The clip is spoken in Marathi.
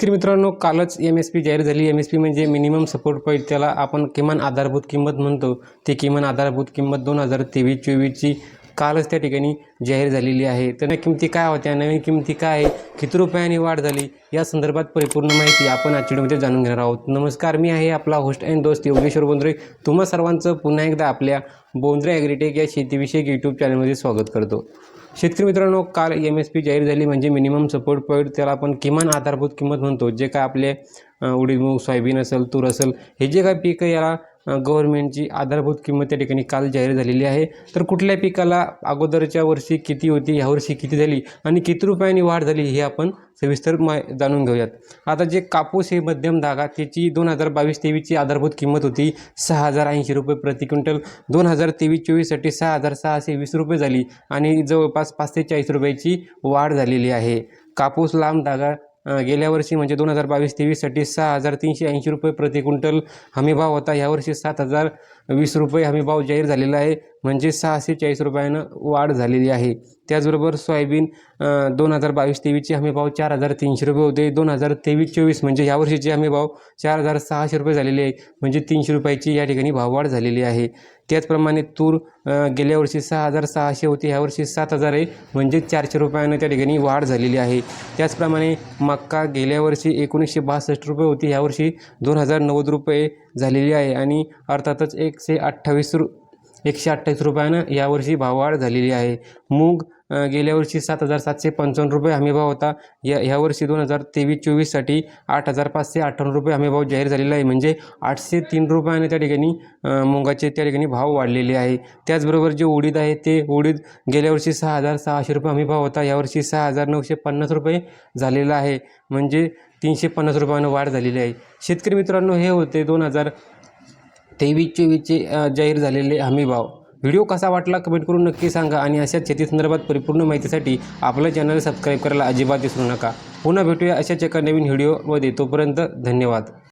शेतकरी मित्रांनो कालच एम एस पी जाहीर झाली. एम एस पी म्हणजे मिनिमम सपोर्ट प्राईस त्याला आपण किमान आधारभूत किंमत म्हणतो. ती किमान आधारभूत किंमत दोन हजार तेवीस चोवीसची कालच त्या ठिकाणी जाहीर झालेली आहे. तर किमती काय होत्या? नवीन किमती काय आहे? किती रुपयांनी वाढ झाली? या संदर्भात परिपूर्ण माहिती आपण आजच्या व्हिडिओमध्ये जाणून घेणार आहोत. नमस्कार मी आहे आपला होस्ट अँड दोस्त योगेश्वर बोंद्रे. तुम्हा सर्वांचं पुन्हा एकदा आपल्या बोंद्रे ॲग्रिटेक या शेतीविषयक यूट्यूब चॅनलमध्ये स्वागत करतो. शेतकरी मित्रांनो काल एम एस पी जाहीर झाली म्हणजे मिनिमम सपोर्ट पॉईंट त्याला आपण किमान आधारभूत किंमत म्हणतो. जे काय आपले अ, सोयाबीन असेल तूर असेल हे जे काय पीक याला गव्हर्मेंटची गव्हर्नमेंटची आधारभूत किंमत त्या ठिकाणी काल जाहीर झालेली आहे. तर कुठल्या पिकाला अगोदरच्या वर्षी किती होती ह्या वर्षी किती झाली आणि किती रुपयांनी वाढ झाली हे आपण सविस्तर मा जाणून घेऊयात. आता जे कापूस हे मध्यम धागा त्याची दोन हजार बावीस तेवीसची आधारभूत किंमत होती सहा हजार ऐंशी रुपये प्रति क्विंटल. दोन हजार तेवीस चोवीससाठी सहा हजार सहाशे वीस रुपये झाली आणि जवळपास पाच ते चाळीस रुपयाची वाढ झालेली आहे. कापूस लांब धागा गेल्या वर्षी म्हणजे दोन हजार बावीस तेवीससाठी सहा हजार तीनशे ऐंशी रुपये प्रति क्विंटल हमीभाव होता. यावर्षी सात हजार वीस रुपये हमीभाव जाहीर झालेला आहे. म्हणजे सहाशे चाळीस रुपयानं वाढ झालेली आहे. त्याचबरोबर सोयाबीन दोन हजार बावीस तेवीसचे हमी भाव चार हजार तीनशे रुपये होते. दोन हजार तेवीस चोवीस म्हणजे ह्यावर्षीचे हमी भाव चार हजार सहाशे रुपये झालेले आहे. म्हणजे तीनशे रुपयाची या ठिकाणी भाववाढ झालेली आहे. त्याचप्रमाणे तूर गेल्या वर्षी सहा हजार सहाशे होते. ह्यावर्षी सात हजार आहे. म्हणजे चारशे रुपयानं त्या ठिकाणी वाढ झालेली आहे. त्याचप्रमाणे मक्का गेल्या वर्षी एकोणीसशे बासष्ट रुपये होती. ह्यावर्षी दोन हजार नव्वद रुपये झालेली आहे. आणि अर्थातच एकशे अठ्ठावीस रु एकशे अठ्ठावीस रुपयानं यावर्षी भाववाढ झालेली आहे. मूग गेल्या वर्षी सात हजार सातशे पंचावन्न रुपये हमीभाव होता. या ह्यावर्षी दोन हजार तेवीस चोवीससाठी आठ हजार पाचशे अठ्ठावन्न रुपये हमीभाव जाहीर झालेला आहे. म्हणजे आठशे तीन रुपयाने त्या ठिकाणी मुगाचे त्या ठिकाणी भाव वाढलेले आहे. त्याचबरोबर जे उडीद आहे ते उडीद गेल्या वर्षी सहा हजार सहाशे रुपये हमीभाव होता. यावर्षी सहा हजार नऊशे पन्नास रुपये झालेला आहे. म्हणजे तीनशे पन्नास रुपयानं वाढ झालेली आहे. शेतकरी मित्रांनो हे होते दोन हजार तेवीस चोवीसचे जाहीर झालेले हमीभाव व्हिडिओ कसा वाटला कमेंट करून नक्की सांगा आणि अशाच शेतीसंदर्भात परिपूर्ण माहितीसाठी आपलं चॅनल सबस्क्राईब करायला अजिबात विसरू नका. पुन्हा भेटूया अशाच एका नवीन व्हिडिओमध्ये. तोपर्यंत धन्यवाद.